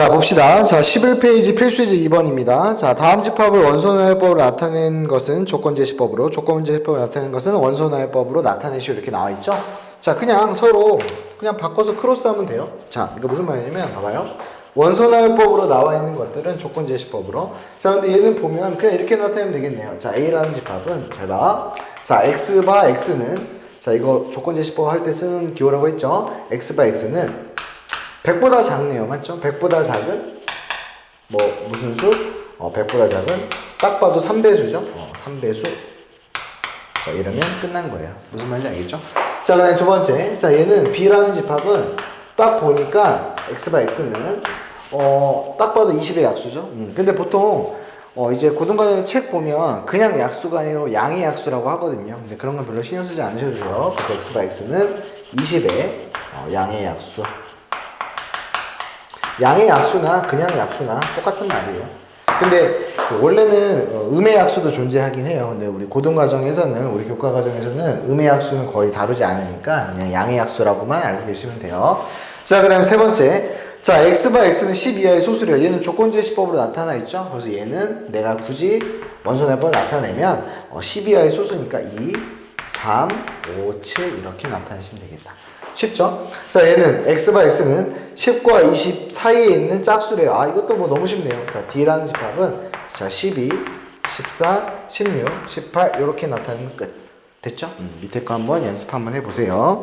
자, 봅시다. 자, 11페이지 필수지 2번입니다. 자, 다음 집합을 원소나열법으로 나타낸 것은 조건제시법으로, 조건제시법을 나타낸 것은 원소나열법으로 나타내시오. 이렇게 나와 있죠? 자, 그냥 서로 그냥 바꿔서 크로스하면 돼요. 자, 이거 무슨 말이냐면, 봐봐요. 원소나열법으로 나와 있는 것들은 조건제시법으로. 자, 근데 얘는 보면 그냥 이렇게 나타내면 되겠네요. 자, A라는 집합은, 잘 봐. 자, X바 X는, 자, 이거 조건제시법 할 때 쓰는 기호라고 했죠? X바 X는 100보다 작네요. 맞죠? 100보다 작은 뭐 무슨 수? 어, 100보다 작은 딱 봐도 3배수죠? 어, 3배수. 자, 이러면 끝난 거예요. 무슨 말인지 알겠죠? 자, 그다음에 두 번째. 자, 얘는 B라는 집합은 딱 보니까 X 바 X는 어, 딱 봐도 20의 약수죠? 음, 근데 보통 어, 이제 고등과정 책 보면 그냥 약수가 아니고 양의 약수라고 하거든요. 근데 그런 건 별로 신경 쓰지 않으셔도 돼요. 그래서 X 바 X는 20의 어, 양의 약수. 양의 약수나 그냥 약수나 똑같은 말이에요. 근데 그 원래는 어, 음의 약수도 존재하긴 해요. 근데 우리 고등 과정에서는 우리 교과 과정에서는 음의 약수는 거의 다루지 않으니까 그냥 양의 약수라고만 알고 계시면 돼요. 자, 그다음 세 번째. 자, x 바 x는 10 이하의 소수래요. 얘는 조건제 시법으로 나타나 있죠. 그래서 얘는 내가 굳이 원소내법을 나타내면 어, 10 이하의 소수니까 2, 3, 5, 7 이렇게 나타내시면 되겠다. 쉽죠? 자, 얘는 x 바 x는 10과 20 사이에 있는 짝수래요. 아, 이것도 뭐 너무 쉽네요. 자, d라는 집합은 자, 12, 14, 16, 18 이렇게 나타내면 끝. 됐죠? 음, 밑에 거 한번 연습 한번 해보세요.